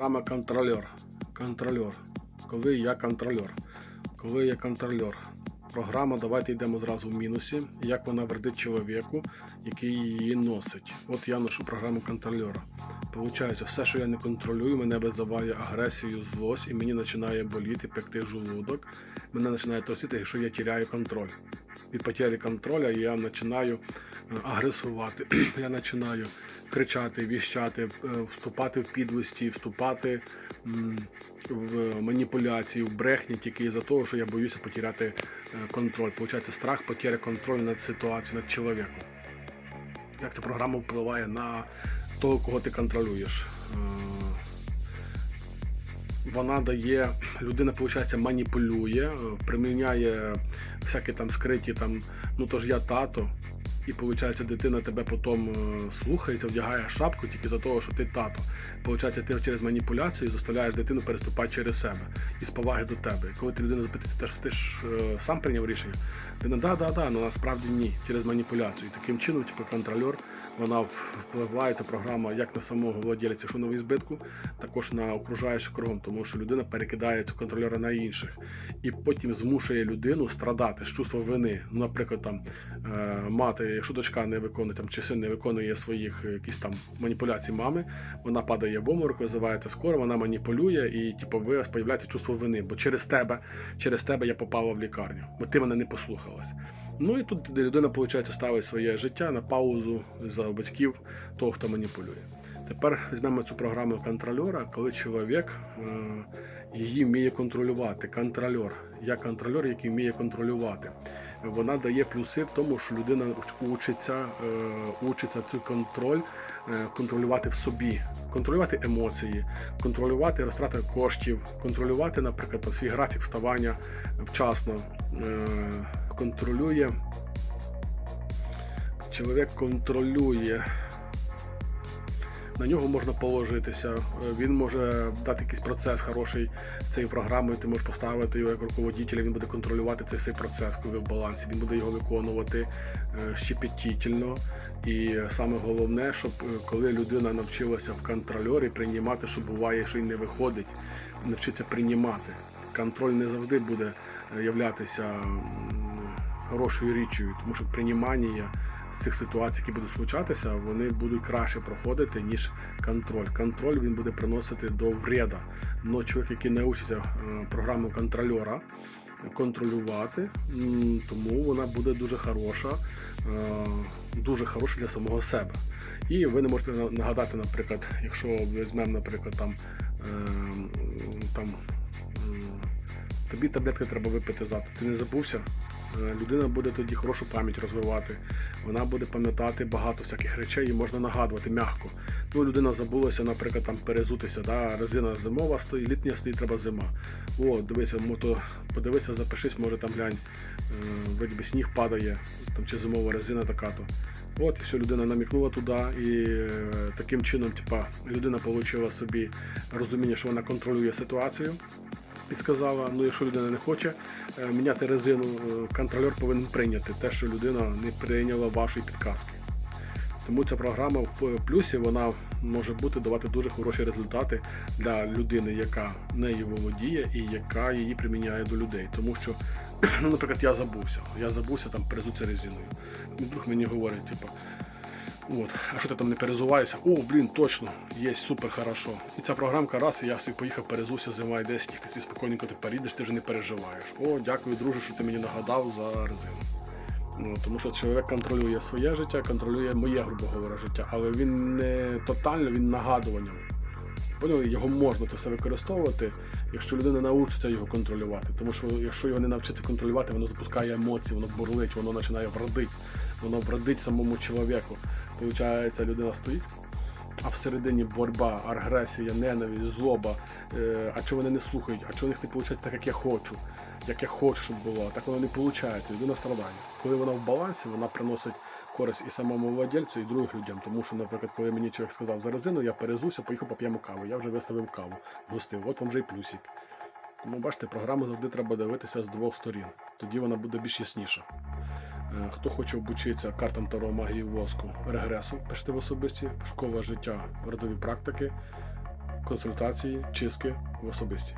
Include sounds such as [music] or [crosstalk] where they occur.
Саме контролер. Контролер. Коли я контролер. Коли я контрольор. Програма, давайте йдемо зразу в мінусі, як вона вредить чоловіку, який її носить. От я ношу програму контрольора. Получається, все, що я не контролюю, мене визиває агресію, злость, і мені починає боліти, пекти желудок. Мене починає тосити, якщо я тіряю контроль. Від потері контроля я починаю е, агресувати, [clears throat] я починаю кричати, віщати, е, вступати в підлості, вступати в маніпуляції, в брехні тільки із-за того, що я боюся потеряти е, контроль. Получается страх потеря контроля над ситуацією, над чоловіком. Як ця програма впливає на того, кого ти контролюєш? Е, Вона дає, людина, виходить, маніпулює, е, приміняє всякі там скриті, там, ну то ж я тато. І виходить, дитина тебе потім е, слухається, вдягає шапку тільки за того, що ти тато. Получається, ти через маніпуляцію заставляєш дитину переступати через себе і з поваги до тебе. І коли ти людину запитуєш, ти ж ти ж е, сам прийняв рішення, дитина, да, да, да, але насправді ні, через маніпуляцію. І таким чином, типу, контрольор, вона впливає програма як на самого владельця, що новий збитку, також на окружаючих кругом, тому що людина перекидає цю контрольора на інших і потім змушує людину страдати з чувства вини. Ну, наприклад, там е, мати, якщо дочка не виконує там чи син не виконує своїх е, якісь там маніпуляцій мами, вона падає в обморок, визивається скоро, вона маніпулює і типу, ви появляється чувство вини, бо через тебе, через тебе я попала в лікарню, бо ти мене не послухалась. Ну і тут людина, виходить, ставить своє життя на паузу за батьків того, хто маніпулює. Тепер візьмемо цю програму контрольора, коли чоловік е, її вміє контролювати. Контрольор. Я контрольор, який вміє контролювати. Вона дає плюси в тому, що людина учиться, е, учиться цю контроль е, контролювати в собі, контролювати емоції, контролювати розтрати коштів, контролювати, наприклад, свій графік вставання вчасно, е, контролює. Чоловік контролює на нього можна положитися. Е, Він може дати якийсь процес хороший цією програмою. Ти можеш поставити його як руководителя, він буде контролювати цей, цей процес, коли в балансі. Він буде його виконувати е, щепетільно. І саме головне, щоб е, коли людина навчилася в контрольорі приймати, що буває, що й не виходить, навчиться приймати. Контроль не завжди буде е, являтися хорошою річчю, тому що приймання цих ситуацій, які будуть случатися, вони будуть краще проходити, ніж контроль. Контроль він буде приносити до вреда. Но чоловік, який навчиться е, програму контрольора контролювати, тому вона буде дуже хороша, е, дуже хороша для самого себе. І ви не можете нагадати, наприклад, якщо візьмемо, наприклад, там, е, там тобі таблетки треба випити завтра, ти не забувся. Е, Людина буде тоді хорошу пам'ять розвивати, вона буде пам'ятати багато всяких речей і можна нагадувати м'яко. Ну, людина забулася, наприклад, там перезутися, да, резина зимова стоїть, літня стоїть, треба зима. О, дивися, мото, подивися, запишись, може там глянь, е, вроді сніг падає, там чи зимова резина така то. От, і все, людина намікнула туди, і е, таким чином, типа, людина отримала собі розуміння, що вона контролює ситуацію підсказала. Ну, якщо людина не хоче е, міняти резину, е, контролер повинен прийняти те, що людина не прийняла вашої підказки. Тому ця програма в плюсі вона може бути давати дуже хороші результати для людини, яка нею володіє і яка її приміняє до людей. Тому що, [clears throat] ну, наприклад, я забувся. Я забувся там перезутися резиною. Друг мені говорить, типу, От, а що ти там не перезуваєшся? О, блін, точно, є супер хорошо. І ця програмка раз, і я собі поїхав, перезувся, зима йде сніг, ти собі спокійненько ти перейдеш, ти вже не переживаєш. О, дякую, друже, що ти мені нагадав за резину. Ну, тому що чоловік контролює своє життя, контролює моє, грубо говоря, життя, але він не тотально, він нагадуванням. Поняли? Його можна це все використовувати, якщо людина навчиться його контролювати. Тому що якщо його не навчиться контролювати, воно запускає емоції, воно бурлить, воно починає вродити, воно вродить самому чоловіку. Получається, людина стоїть, а всередині боротьба, агресія, ненависть, злоба. Е, а чого вони не слухають, а чого у них не виходить так, як я хочу, як я хочу, щоб було, так воно не виходить. Людина страдає. Коли вона в балансі, вона приносить користь і самому владельцю, і другим людям. Тому що, наприклад, коли мені чоловік сказав за резину, я перезуся, поїхав поп'ємо каву. Я вже виставив каву, гостив. От вам вже і плюсик. Тому бачите, програму завжди треба дивитися з двох сторін. Тоді вона буде більш ясніша. Е, Хто хоче обучитися картам Таро магії воску, регресу, пишете в особисті, школа життя, родові практики. консультації, чистки в особисті.